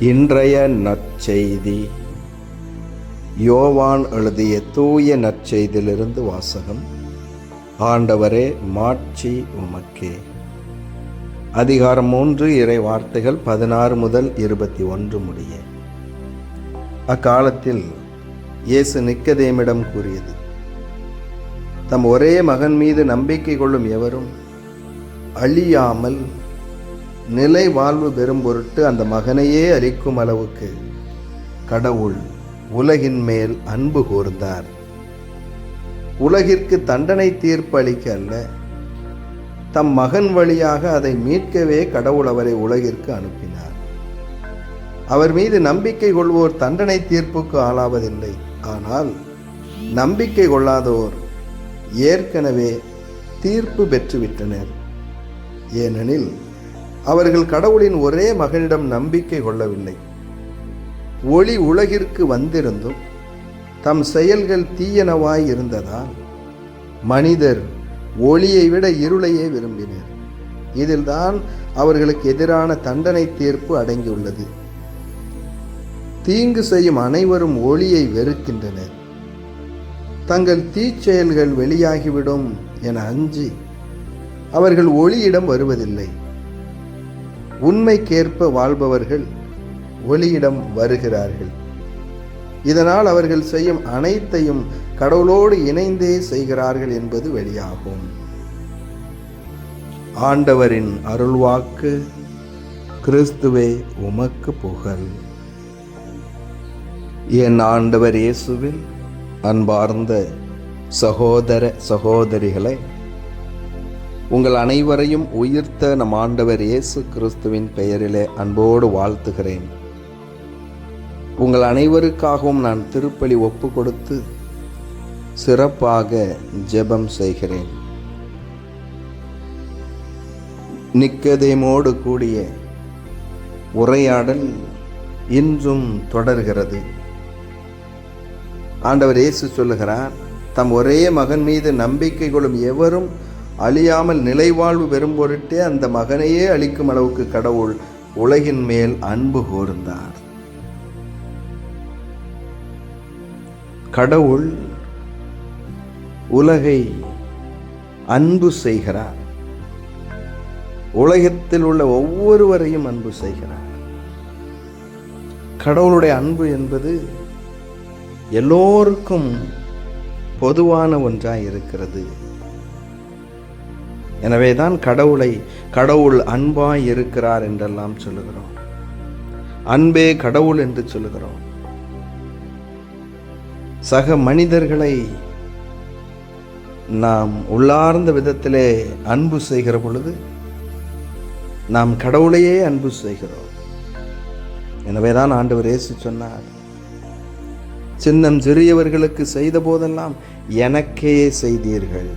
இன்றைய நற்செய்தி. யோவான் எழுதிய தூய நற்செய்தியிலிருந்து வாசகம். ஆண்டவரே மாட்சி உமக்கே. அதிகாரம் மூன்று இறை வார்த்தைகள் பதினாறு முதல் இருபத்தி ஒன்று முடிய. அக்காலத்தில் இயேசு நிக்கதேமிடம் கூறியது தம் ஒரே மகன் மீது நம்பிக்கை கொள்ளும் எவரும் அழியாமல் நிலை வாழ்வு பெறும் பொருட்டு அந்த மகனையே அளிக்கும் அளவுக்கு கடவுள் உலகின் மேல் அன்பு கூர்ந்தார். உலகிற்கு தண்டனை தீர்ப்பு அளிக்க அல்ல தம் மகன் வழியாக அதை மீட்கவே கடவுள் அவரை உலகிற்கு அனுப்பினார். அவர் மீது நம்பிக்கை கொள்வோர் தண்டனை தீர்ப்புக்கு ஆளாவதில்லை. ஆனால் நம்பிக்கை கொள்ளாதோர் ஏற்கனவே தீர்ப்பு பெற்றுவிட்டனர். ஏனெனில் அவர்கள் கடவுளின் ஒரே மகனிடம் நம்பிக்கை கொள்ளவில்லை. ஒளி உலகிற்கு வந்திருந்தும் தம் செயல்கள் தீயனவாய் இருந்ததால் மனிதர் ஒளியை விட இருளையே விரும்பினர். இதில்தான் அவர்களுக்கு எதிரான தண்டனை தீர்ப்பு அடங்கியுள்ளது. தீங்கு செய்யும் அனைவரும் ஒளியை வெறுக்கின்றனர். தங்கள் தீச்செயல்கள் வெளியாகிவிடும் என அஞ்சி அவர்கள் ஒளியிடம் வருவதில்லை. உண்மைக்கேற்ப வாழ்பவர்கள் ஒளியிடம் வருகிறார்கள். இதனால் அவர்கள் செய்யும் அனைத்தையும் கடவுளோடு இணைந்தே செய்கிறார்கள் என்பது வெளியாகும். ஆண்டவரின் அருள்வாக்கு கிறிஸ்துவே உமக்கு புகழ். என் ஆண்டவர் இயேசுவில் அன்பார்ந்த சகோதர சகோதரிகளை உங்கள் அனைவரையும் உயிர்த்த நம் ஆண்டவர் இயேசு கிறிஸ்துவின் பெயரிலே அன்போடு வாழ்த்துகிறேன். உங்கள் அனைவருக்காகவும் நான் திருப்பலி ஒப்பு கொடுத்து சிறப்பாக ஜெபம் செய்கிறேன். நிக்கதேமோடு கூடிய உரையாடல் இன்றும் தொடர்கிறது. ஆண்டவர் இயேசு சொல்லுகிறார் தம் ஒரே மகன் மீது நம்பிக்கை கொள்ளும் எவரும் அழியாமல் நிலைவாழ்வு பெறும் பொருட்டே அந்த மகனையே அளிக்கும் அளவுக்கு கடவுள் உலகின் மேல் அன்பு கூர்ந்தார். கடவுள் உலகை அன்பு செய்கிறார். உலகத்தில் உள்ள ஒவ்வொருவரையும் அன்பு செய்கிறார். கடவுளுடைய அன்பு என்பது எல்லோருக்கும் பொதுவான ஒன்றாக இருக்கிறது. எனவே தான் கடவுளை கடவுள் அன்பாய் இருக்கிறார் என்றெல்லாம் சொல்லுகிறோம். அன்பே கடவுள் என்று சொல்லுகிறோம். சக மனிதர்களை நாம் உள்ளார்ந்த விதத்திலே அன்பு செய்கிற பொழுது நாம் கடவுளையே அன்பு செய்கிறோம். எனவே தான் ஆண்டவர் இயேசு சொன்னார் சின்னம் சிறியவர்களுக்கு செய்த போதெல்லாம் எனக்கே செய்தீர்கள்.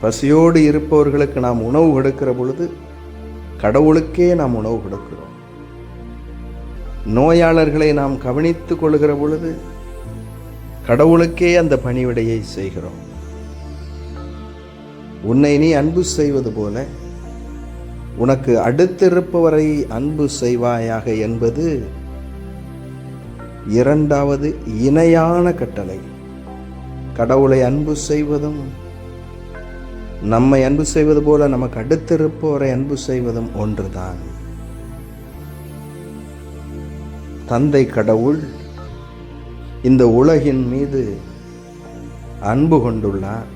பசியோடு இருப்பவர்களுக்கு நாம் உணவு கொடுக்கிற பொழுது கடவுளுக்கே நாம் உணவு கொடுக்கிறோம். நோயாளர்களை நாம் கவனித்துக் கொள்கிற பொழுது கடவுளுக்கே அந்த பணிவிடையை செய்கிறோம். உன்னை நீ அன்பு செய்வது போல உனக்கு அடுத்திருப்பவரை அன்பு செய்வாயாக என்பது இரண்டாவது இணையான கட்டளை. கடவுளை அன்பு செய்வதும் நம்மை அன்பு செய்வது போல நமக்கு அடுத்திருப்போரை அன்பு செய்வதும் ஒன்றுதான். தந்தை கடவுள் இந்த உலகின் மீது அன்பு கொண்டுள்ளார்.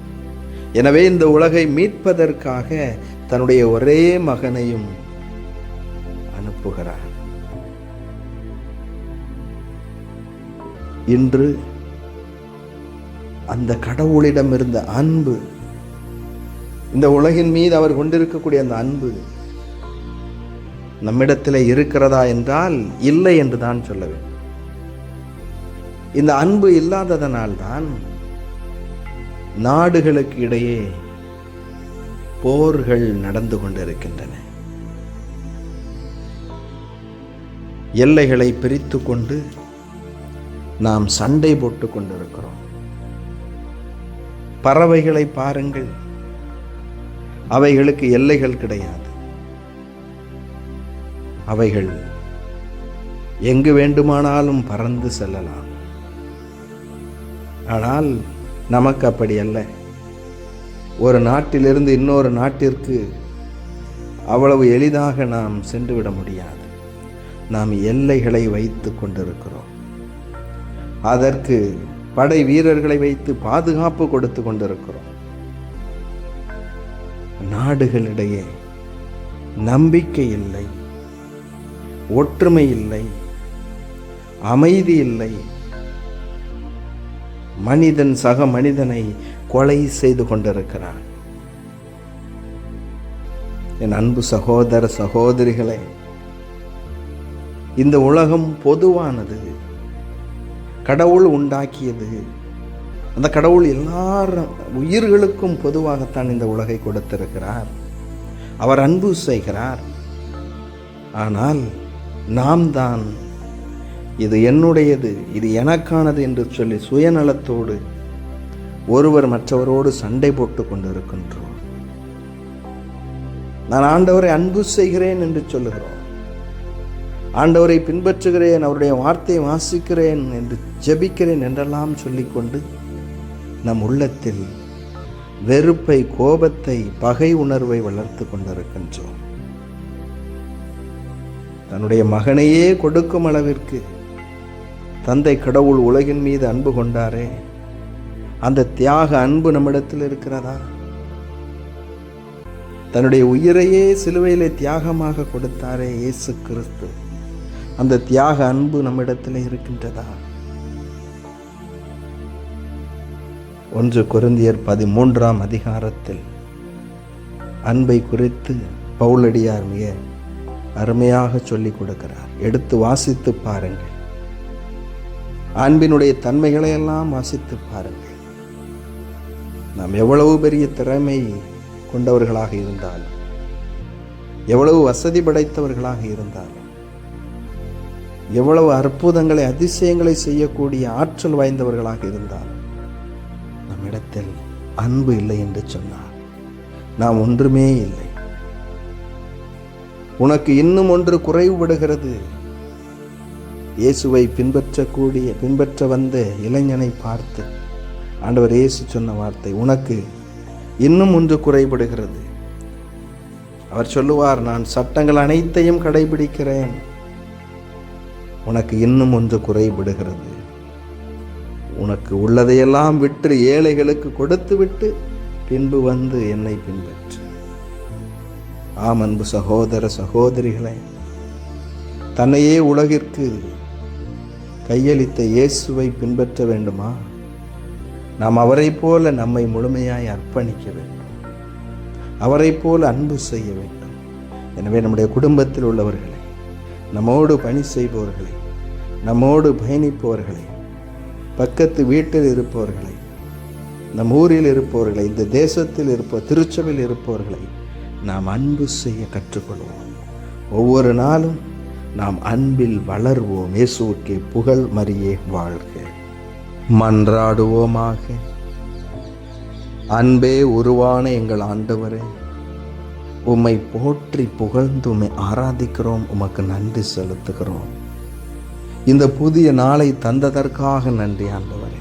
எனவே இந்த உலகை மீட்பதற்காக தன்னுடைய ஒரே மகனையும் அனுப்புகிறார். இன்று அந்த கடவுளிடம் இருந்த அன்பு இந்த உலகின் மீது அவர் கொண்டிருக்கக்கூடிய அந்த அன்பு நம்மிடத்தில் இருக்கிறதா என்றால் இல்லை என்று தான் சொல்ல வேண்டும். இந்த அன்பு இல்லாததனால்தான் நாடுகளுக்கு இடையே போர்கள் நடந்து கொண்டிருக்கின்றன. எல்லைகளை பிரித்து கொண்டு நாம் சண்டை போட்டு கொண்டிருக்கிறோம். பறவைகளை பாருங்கள். அவைகளுக்கு எல்லைகள் கிடையாது. அவைகள் எங்கு வேண்டுமானாலும் பறந்து செல்லலாம். ஆனால் நமக்கு அப்படி அல்ல. ஒரு நாட்டிலிருந்து இன்னொரு நாட்டிற்கு அவ்வளவு எளிதாக நாம் சென்றுவிட முடியாது. நாம் எல்லைகளை வைத்து கொண்டிருக்கிறோம். அதற்கு படை வீரர்களை வைத்து பாதுகாப்பு கொடுத்து கொண்டிருக்கிறோம். நாடுகளிடையே நம்பிக்கை இல்லை ஒற்றுமை இல்லை அமைதி இல்லை. மனிதன் சக மனிதனை கொலை செய்து கொண்டிருக்கிறான். என் அன்பு சகோதர சகோதரிகளே இந்த உலகம் பொதுவானது கடவுள் உண்டாக்கியது அந்த கடவுள் எல்லாரும் உயிர்களுக்கும் பொதுவாகத்தான் இந்த உலகை கொடுத்திருக்கிறார். அவர் அன்பு செய்கிறார். ஆனால் நாம் தான் இது என்னுடையது இது எனக்கானது என்று சொல்லி சுயநலத்தோடு ஒருவர் மற்றவரோடு சண்டை போட்டு கொண்டிருக்கின்றோம். நான் ஆண்டவரை அன்பு செய்கிறேன் என்று சொல்லுகிறோம். ஆண்டவரை பின்பற்றுகிறேன் அவருடைய வார்த்தையை வாசிக்கிறேன் என்று ஜெபிக்கிறேன் என்றெல்லாம் சொல்லிக்கொண்டு நம் உள்ளத்தில் வெறுப்பை கோபத்தை பகை உணர்வை வளர்த்து கொண்டிருக்கின்றோம். தன்னுடைய மகனையே கொடுக்கும் அளவிற்கு தந்தை கடவுள் உலகின் மீது அன்பு கொண்டாரே. அந்த தியாக அன்பு நம்மிடத்தில் இருக்கிறதா? தன்னுடைய உயிரையே சிலுவையிலே தியாகமாக கொடுத்தாரே இயேசு கிறிஸ்து. அந்த தியாக அன்பு நம்மிடத்தில் இருக்கின்றதா? ஒன்று குருந்தியர் பதிமூன்றாம் அதிகாரத்தில். அன்பை குறித்து பவுலடியார் மிக அருமையாக சொல்லிக் கொடுக்கிறார். எடுத்து வாசித்து பாருங்கள். அன்பினுடைய தன்மைகளை எல்லாம் வாசித்து பாருங்கள். நாம் எவ்வளவு பெரிய திறமை கொண்டவர்களாக இருந்தாலும் எவ்வளவு வசதி படைத்தவர்களாக இருந்தாலும் எவ்வளவு அற்புதங்களை அதிசயங்களை செய்யக்கூடிய ஆற்றல் வாய்ந்தவர்களாக இருந்தாலும் என்னிடத்தில் அன்பு இல்லை என்று சொன்னார். நாம் ஒன்றுமே இல்லை. உனக்கு இன்னும் ஒன்று குறைவுபடுகிறது இயேசுவை பின்பற்றக்கூடிய பின்பற்ற வந்த இளைஞனை பார்த்து ஆண்டவர் இயேசு சொன்ன வார்த்தை உனக்கு இன்னும் ஒன்று குறைபடுகிறது. அவர் சொல்லுவார் நான் சட்டங்கள் அனைத்தையும் கடைபிடிக்கிறேன். உனக்கு இன்னும் ஒன்று குறைபடுகிறது. உனக்கு உள்ளதையெல்லாம் விற்று ஏழைகளுக்கு கொடுத்துவிட்டு பின்பு வந்து என்னை பின்பற்று. ஆம் அன்பு சகோதர சகோதரிகளே தன்னையே உலகிற்கு கையளித்த இயேசுவை பின்பற்ற வேண்டுமா? நாம் அவரை போல நம்மை முழுமையாய் அர்ப்பணிக்க வேண்டும். அவரை போல அன்பு செய்ய வேண்டும். எனவே நம்முடைய குடும்பத்தில் உள்ளவர்களை நம்மோடு பணி செய்பவர்களை நம்மோடு பயணிப்பவர்களை பக்கத்து வீட்டில் இருப்பவர்களை நம் ஊரில் இருப்பவர்களை இந்த தேசத்தில் இருப்ப திருச்சபையில் இருப்பவர்களை நாம் அன்பு செய்ய கற்றுக்கொள்வோம். ஒவ்வொரு நாளும் நாம் அன்பில் வளர்வோம். இயேசுவுக்கே புகழ் மரியே வாழ்க. மன்றாடுவோமாக. அன்பே உருவான எங்கள் ஆண்டவரே உம்மை போற்றி புகழ்ந்து உம்மை ஆராதிக்கிறோம். உமக்கு நன்றி செலுத்துகிறோம். இந்த புதிய நாளை தந்ததற்காக நன்றி ஆண்டவரே.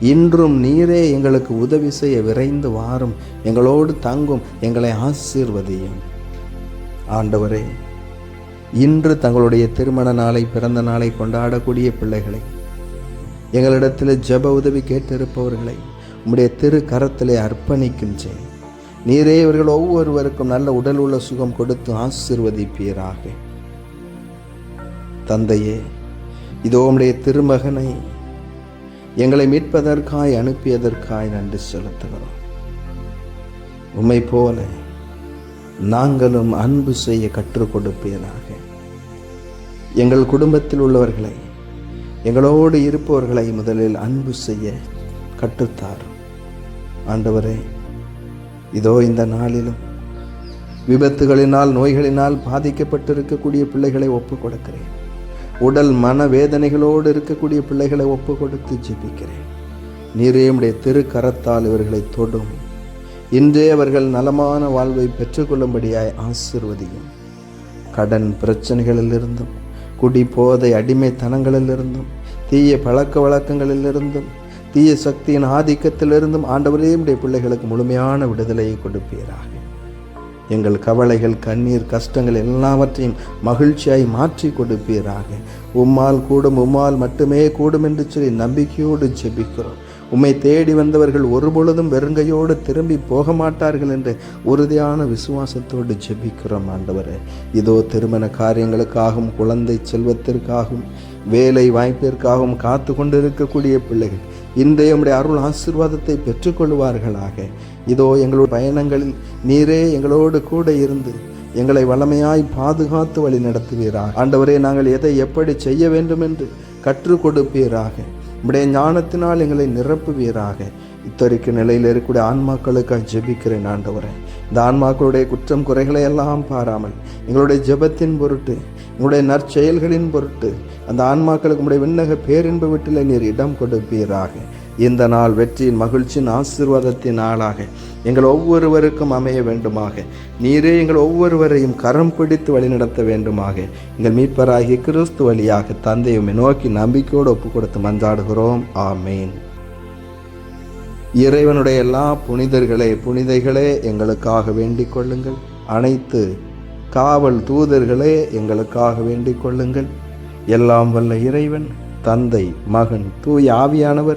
இன்றும் நீரே எங்களுக்கு உதவி செய்ய விரைந்து வாரும். எங்களோடு தங்கும் எங்களை ஆசீர்வதியும். ஆண்டவரே இன்று தங்களுடைய திருமண நாளை பிறந்த நாளை கொண்டாடக்கூடிய பிள்ளைகளை எங்களிடத்தில் ஜெப உதவி கேட்டிருப்பவர்களை உம்முடைய திரு கரத்திலே அர்ப்பணிக்கும் செய் நீரே இவர்கள் ஒவ்வொருவருக்கும் நல்ல உடல் உள்ள சுகம் கொடுத்து ஆசிர்வதிப்பீராக. தந்தையே இதோ உடைய திருமகனை எங்களை மீட்பதற்காய் அனுப்பியதற்காய் நன்றி செலுத்துகிறோம். உம்மை போல நாங்களும் அன்பு செய்ய கற்றுக் கொடுப்பீராக. எங்கள் குடும்பத்தில் உள்ளவர்களை எங்களோடு இருப்பவர்களை முதலில் அன்பு செய்ய கற்றுத்தாரும். ஆண்டவரே இதோ இந்த நாளிலும் விபத்துகளினால் நோய்களினால் பாதிக்கப்பட்டிருக்கக்கூடிய பிள்ளைகளை ஒப்புக் கொடுக்கிறேன். உடல் மன வேதனைகளோடு இருக்கக்கூடிய பிள்ளைகளை ஒப்பு கொடுத்து ஜெபிக்கிறேன். நீரே உடைய திருக்கரத்தால் இவர்களை தொடும். இன்றே அவர்கள் நலமான வாழ்வை பெற்றுக்கொள்ளும்படியாய் ஆசிர்வதியும். கடன் பிரச்சனைகளிலிருந்தும் குடி போதை அடிமைத்தனங்களிலிருந்தும் தீய பழக்க வழக்கங்களிலிருந்தும் தீய சக்தியின் ஆதிக்கத்திலிருந்தும் ஆண்டவரே உடைய பிள்ளைகளுக்கு முழுமையான விடுதலையை கொடுப்பீராக. எங்கள் கவலைகள் கண்ணீர் கஷ்டங்கள் எல்லாவற்றையும் மகிழ்ச்சியாய் மாற்றி கொடுப்பீராக. உம்மால் கூடும் உம்மால் மட்டுமே கூடும் என்று சொல்லி நம்பிக்கையோடு ஜெபிக்கிறோம். உம்மை தேடி வந்தவர்கள் ஒருபொழுதும் வெறுங்கையோடு திரும்பி போக மாட்டார்கள் என்று உறுதியான விசுவாசத்தோடு ஜெபிக்கிறோம் ஆண்டவரே. இதோ திருமண காரியங்களுக்காகவும் குழந்தை செல்வத்திற்காகவும் வேலை வாய்ப்பிற்காகவும் காத்து கொண்டிருக்கக்கூடிய பிள்ளைகள் இன்றைய உம்முடைய அருள் ஆசிர்வாதத்தை பெற்றுக்கொள்வார்களாக இதோ எங்களுடைய பயணங்களில் நீரே எங்களோடு கூட இருந்து எங்களை வளமையாய் பாதுகாத்து வழி நடத்துவீராக ஆண்டவரே நாங்கள் எதை எப்படி செய்ய வேண்டும் என்று கற்றுக் கொடுப்பீராக. உம்முடைய ஞானத்தினால் எங்களை நிரப்புவீராக. இத்தரிக்கு நிலையில் இருக்கக்கூடிய ஆன்மாக்களுக்காக ஜெபிக்கிறேன் ஆண்டவரே. இந்த ஆன்மாக்களுடைய குற்றம் குறைகளை எல்லாம் பாராமல் எங்களுடைய ஜெபத்தின் பொருட்டு எங்களுடைய நற்செயல்களின் பொருட்டு அந்த ஆன்மாக்களுக்கு உடைய விண்ணக பேரின்ப வீட்டில் நீர் இடம் கொடுப்பீராக. இந்த நாள் வெற்றியின் மகிழ்ச்சியின் ஆசீர்வாதத்தின் நாளாக. எங்கள் ஒவ்வொருவருக்கும் அமைய வேண்டுமாக. நீரே எங்கள் ஒவ்வொருவரையும் கரம் பிடித்து வழிநடத்த வேண்டுமாக. எங்கள் மீட்பராகிய கிறிஸ்து வழியாக தந்தையுமே நோக்கி நம்பிக்கையோடு ஒப்பு கொடுத்து மன்றாடுகிறோம். ஆமேன். இறைவனுடைய எல்லா புனிதர்களே புனிதைகளே எங்களுக்காக வேண்டிக் கொள்ளுங்கள். அனைத்து காவல் தூதர்களே எங்களுக்காக வேண்டிக் கொள்ளுங்கள். எல்லாம் வல்ல இறைவன் தந்தை மகன் தூய் ஆவியானவர்